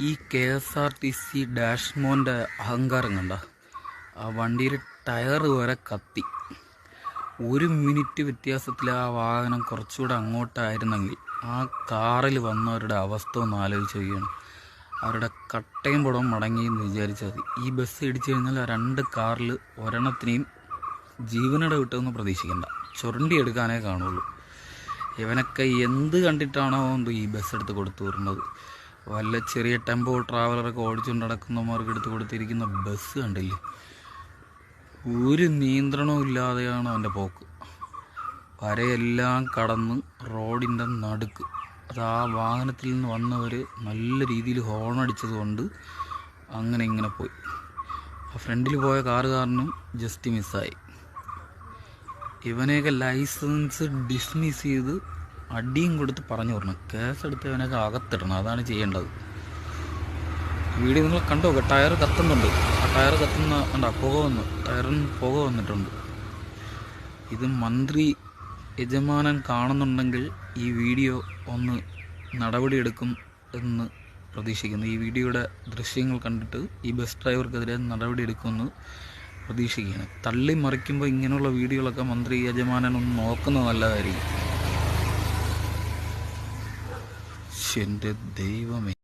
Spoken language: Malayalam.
ഈ K S R T C ഡാഷ്മോന്റെ അഹങ്കാരം കണ്ട ആ വണ്ടിയിൽ ടയർ വരെ കത്തി. ഒരു മിനിറ്റ് വ്യത്യാസത്തിൽ ആ വാഹനം കുറച്ചുകൂടെ അങ്ങോട്ടായിരുന്നെങ്കിൽ ആ കാറിൽ വന്നവരുടെ അവസ്ഥ ഒന്ന് ആലോചിച്ച് നോക്കിയാണ് അവരുടെ കട്ടയും പുടവും മടങ്ങി എന്ന് വിചാരിച്ചാൽ മതി. ഈ ബസ് ഇടിച്ചു കഴിഞ്ഞാൽ രണ്ട് കാറിൽ ഒരെണ്ണത്തിനെയും ജീവനോടെ വിട്ടതെന്ന് പ്രതീക്ഷിക്കണ്ട. ചുരണ്ടി എടുക്കാനേ കാണുള്ളൂ. ഇവനൊക്കെ എന്ത് കണ്ടിട്ടാണോ എന്തോ ഈ ബസ് എടുത്ത് കൊടുത്തു വരുന്നത് വല്ല ചെറിയ ടെമ്പോ ട്രാവലറൊക്കെ ഓടിച്ചുകൊണ്ട് നടക്കുന്നവർക്ക് എടുത്ത് കൊടുത്തിരിക്കുന്ന ബസ് കണ്ടില്ലേ? ഒരു നിയന്ത്രണവും ഇല്ലാതെയാണ് അവന്റെ പോക്ക്. വരയെല്ലാം കടന്ന് റോഡിന്റെ നടുക്ക്. അത് ആ വാഹനത്തിൽ നിന്ന് വന്നവർ നല്ല രീതിയിൽ ഹോണടിച്ചത് കൊണ്ട് അങ്ങനെ ഇങ്ങനെ പോയി. ആ ഫ്രണ്ടിൽ പോയ കാറുകാരനും ജസ്റ്റ് മിസ്സായി ഇവനെയൊക്കെ ലൈസൻസ് ഡിസ്മിസ് ചെയ്ത് അടിയും കൊടുത്ത് പറഞ്ഞു വിടണം കേസെടുത്ത് ഇവനൊക്കെ അകത്തിടണം. അതാണ് ചെയ്യേണ്ടത്. വീഡിയോ നിങ്ങൾ കണ്ടോ? ടയർ കത്തുന്നുണ്ട്. ആ ടയർ കത്തുന്ന കണ്ട? പുക വന്നു. ടയറിന് പുക വന്നിട്ടുണ്ട്. ഇത് മന്ത്രി യജമാനൻ കാണുന്നുണ്ടെങ്കിൽ ഈ വീഡിയോ ഒന്ന് നടപടിയെടുക്കും എന്ന് പ്രതീക്ഷിക്കുന്നു. ഈ വീഡിയോയുടെ ദൃശ്യങ്ങൾ കണ്ടിട്ട് ഈ ബസ് ഡ്രൈവർക്കെതിരെ നടപടിയെടുക്കുമെന്ന് പ്രതീക്ഷിക്കുകയാണ്. തള്ളി മറിക്കുമ്പോൾ ഇങ്ങനെയുള്ള വീഡിയോകളൊക്കെ മന്ത്രി യജമാനൻ ഒന്ന് നോക്കുന്നത് നല്ലതായിരിക്കും എന്റെ ദൈവമേ.